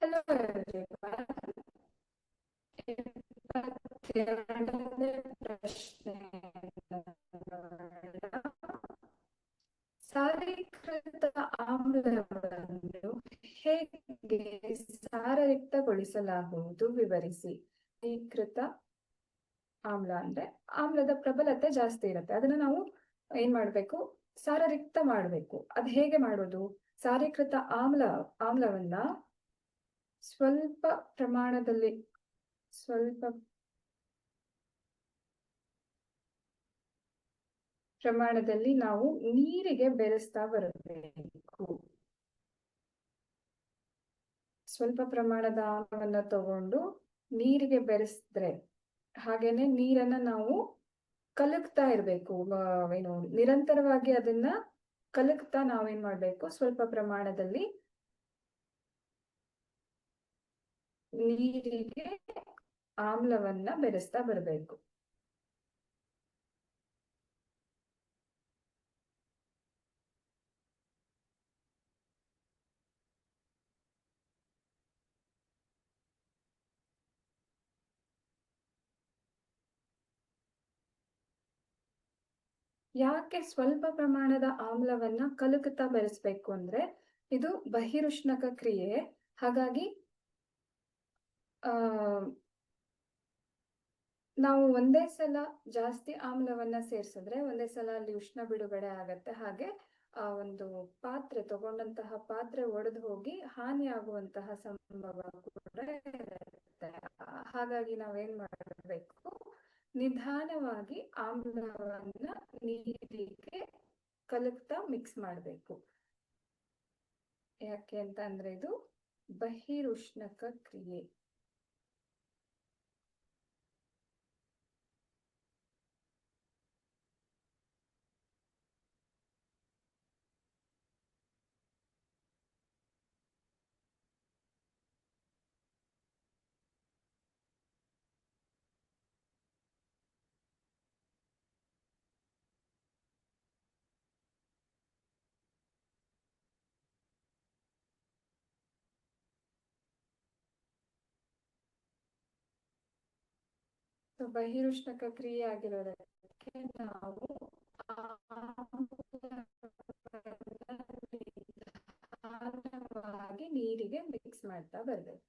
Hello everyone. ಸಾರೀಕೃತ ಆಮ್ಲವನ್ನು ಹೇಗೆ ವಿವರಿಸಿ ಸಾರೀಕೃತ ಆಮ್ಲ ಅಂದ್ರೆ ಆಮ್ಲದ ಪ್ರಬಲತೆ ಜಾಸ್ತಿ ಇರುತ್ತೆ ಅದನ್ನ ನಾವು ಏನ್ ಮಾಡ್ಬೇಕು ಸಾರರಿಕ್ತ ಮಾಡ್ಬೇಕು ಅದ್ ಹೇಗೆ ಮಾಡೋದು ಸಾರೀಕೃತ ಆಮ್ಲ ಆಮ್ಲವನ್ನ ಸ್ವಲ್ಪ ಪ್ರಮಾಣದಲ್ಲಿ ಸ್ವಲ್ಪ ಪ್ರಮಾಣದಲ್ಲಿ ನಾವು ನೀರಿಗೆ ಬೆರೆಸ್ತಾ ಬರಬೇಕು. ಸ್ವಲ್ಪ ಪ್ರಮಾಣದ ಆಮ್ಲವನ್ನ ತಗೊಂಡು ನೀರಿಗೆ ಬೆರೆಸಿದ್ರೆ ಹಾಗೇನೆ ನೀರನ್ನ ನಾವು ಕಲಕ್ತಾ ಇರ್ಬೇಕು. ಏನು, ನಿರಂತರವಾಗಿ ಅದನ್ನ ಕಲಕ್ತಾ ನಾವೇನ್ ಮಾಡ್ಬೇಕು? ಸ್ವಲ್ಪ ಪ್ರಮಾಣದಲ್ಲಿ ನೀರಿಗೆ ಆಮ್ಲವನ್ನ ಬೆರೆಸ್ತಾ ಬರಬೇಕು. ಯಾಕೆ ಸ್ವಲ್ಪ ಪ್ರಮಾಣದ ಆಮ್ಲವನ್ನ ಕಲುಕುತ್ತಾ ಬೆರೆಸ್ಬೇಕು ಅಂದ್ರೆ ಇದು ಬಹಿರುಷ್ಣಕ ಕ್ರಿಯೆ. ಹಾಗಾಗಿ ನಾವು ಒಂದೇ ಸಲ ಜಾಸ್ತಿ ಆಮ್ಲವನ್ನ ಸೇರಿಸಿದ್ರೆ ಒಂದೇ ಸಲ ಅಲ್ಲಿ ಉಷ್ಣ ಬಿಡುಗಡೆ ಆಗತ್ತೆ. ಹಾಗೆ, ಆ, ಒಂದು ಪಾತ್ರೆ, ತಗೊಂಡಂತಹ ಪಾತ್ರೆ ಒಡೆದು ಹೋಗಿ ಹಾನಿ ಆಗುವಂತಹ ಸಂಭವ ಕೂಡ ಇರುತ್ತೆ. ಹಾಗಾಗಿ ನಾವೇನ್ ಮಾಡಬೇಕು? ನಿಧಾನವಾಗಿ ಆಮ್ಲವನ್ನ ನೀರಿಗೆ ಕಲಕ್ತಾ ಮಿಕ್ಸ್ ಮಾಡಬೇಕು. ಯಾಕೆ ಅಂತ ಅಂದ್ರೆ ಇದು ಬಹಿರುಷ್ಣಕ ಕ್ರಿಯೆ. ಬಹಿರುಷ್ಣಕ ಕ್ರಿಯೆ ಆಗಿರೋದಕ್ಕೆ ನಾವು ನೀರಿಗೆ ಮಿಕ್ಸ್ ಮಾಡ್ತಾ ಬರ್ಬೇಕು